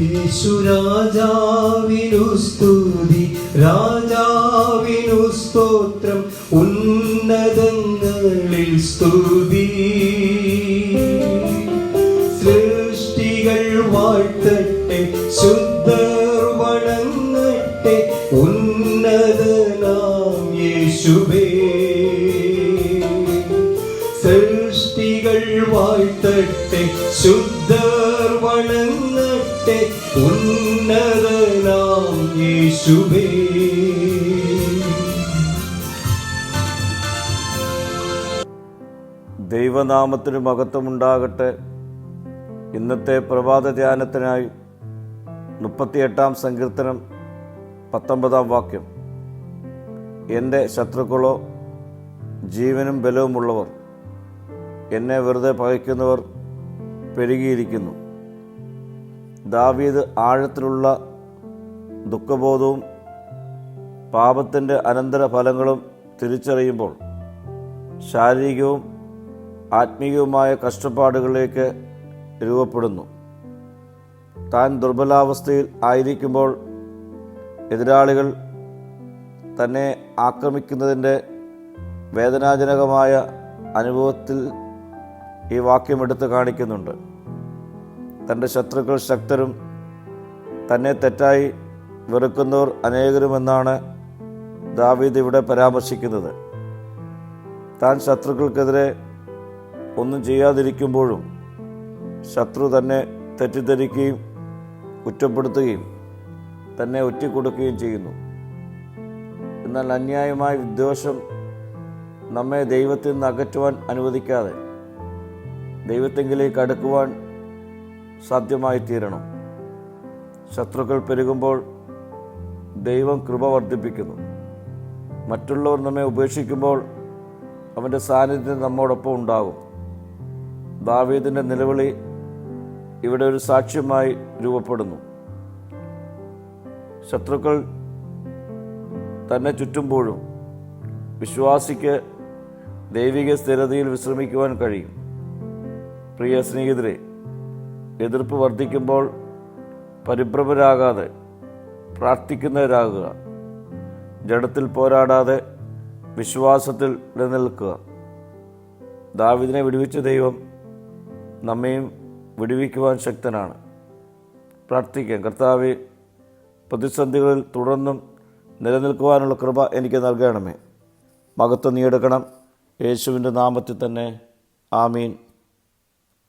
യേശു രാജാവിനു സ്തുതി രാജാവിനു സ്തോത്രം ഉന്നതങ്ങളിൽ സ്തുതി. സൃഷ്ടികൾ വാഴ്ത്തട്ടെ ശുദ്ധർ വണങ്ങട്ടെ ഉന്നതനാം യേശുവേ. സൃഷ്ടികൾ വാഴ്ത്തട്ടെ ശുദ്ധർ വണങ്ങട്ടെ ഉന്നതനാം യേശുവേ. ദൈവനാമത്തിന് മഹത്വമുണ്ടാകട്ടെ. ഇന്നത്തെ പ്രഭാത ധ്യാനത്തിനായി മുപ്പത്തിയെട്ടാം സങ്കീർത്തനം പത്തൊമ്പതാം വാക്യം. എന്റെ ശത്രുക്കളോ ജീവനും ബലവുമുള്ളവർ എന്നെ വെറുതെ പകയ്ക്കുന്നവർ പെരുകിയിരിക്കുന്നു. ദാവീദ് ആഴത്തിലുള്ള ദുഃഖബോധവും പാപത്തിന്റെ അനന്തര ഫലങ്ങളും തിരിച്ചറിയുമ്പോൾ ശാരീരികവും ആത്മീയവുമായ കഷ്ടപ്പാടുകളിലേക്ക് രൂപപ്പെടുന്നു. താൻ ദുർബലാവസ്ഥയിൽ ആയിരിക്കുമ്പോൾ എതിരാളികൾ തന്നെ ആക്രമിക്കുന്നതിന്റെ വേദനാജനകമായ അനുഭവത്തിൽ ഈ വാക്യം എടുത്തു കാണിക്കുന്നുണ്ട്. തന്റെ ശത്രുക്കൾ ശക്തരും തന്നെ തെറ്റായി വെറുക്കുന്നവർ അനേകരുമെന്നാണ് ദാവീദ് ഇവിടെ പരാമർശിക്കുന്നത്. താൻ ശത്രുക്കൾക്കെതിരെ ഒന്നും ചെയ്യാതിരിക്കുമ്പോഴും ശത്രു തന്നെ തെറ്റിദ്ധരിക്കുകയും കുറ്റപ്പെടുത്തുകയും തന്നെ ഒറ്റിക്കൊടുക്കുകയും ചെയ്യുന്നു. എന്നാൽ അന്യായമായ വിദ്വേഷം നമ്മെ ദൈവത്തിൽ നിന്ന് അകറ്റുവാൻ അനുവദിക്കാതെ ദൈവത്തെങ്കിലേക്ക് അടുക്കുവാൻ സാധ്യമായി തീരണം ശത്രുക്കൾ പെരുകുമ്പോൾ ദൈവം കൃപ വർദ്ധിപ്പിക്കുന്നു. മറ്റുള്ളവർ നമ്മെ ഉപേക്ഷിക്കുമ്പോൾ അവന്റെ സാന്നിധ്യം നമ്മോടൊപ്പം ഉണ്ടാകും. ദാവീദിന്റെ നിലവിളി ഇവിടെ ഒരു സാക്ഷ്യമായി രൂപപ്പെടുന്നു. ശത്രുക്കൾ തന്നെ ചുറ്റുമ്പോഴും വിശ്വാസിക്ക് ദൈവിക സ്ഥിരതയിൽ വിശ്രമിക്കുവാൻ കഴിയും. പ്രിയ സ്നേഹിതരെ എതിർപ്പ് വർദ്ധിക്കുമ്പോൾ പരിഭ്രമരാകാതെ പ്രാർത്ഥിക്കുന്നവരാകുക. ജഡത്തിൽ പോരാടാതെ വിശ്വാസത്തിൽ നിലനിൽക്കുക. ദാവിദിനെ വിടുവിച്ച ദൈവം നമ്മയും വിടുവിക്കുവാൻ ശക്തനാണ്. പ്രാർത്ഥിക്കാം. കർത്താവ് പ്രതിസന്ധികളിൽ തുടർന്നും നിലനിൽക്കുവാനുള്ള കൃപ എനിക്ക് നൽകണമേ. മകത്വം നീ എടുക്കണം. യേശുവിന്റെ നാമത്തിൽ തന്നെ. ആമീൻ.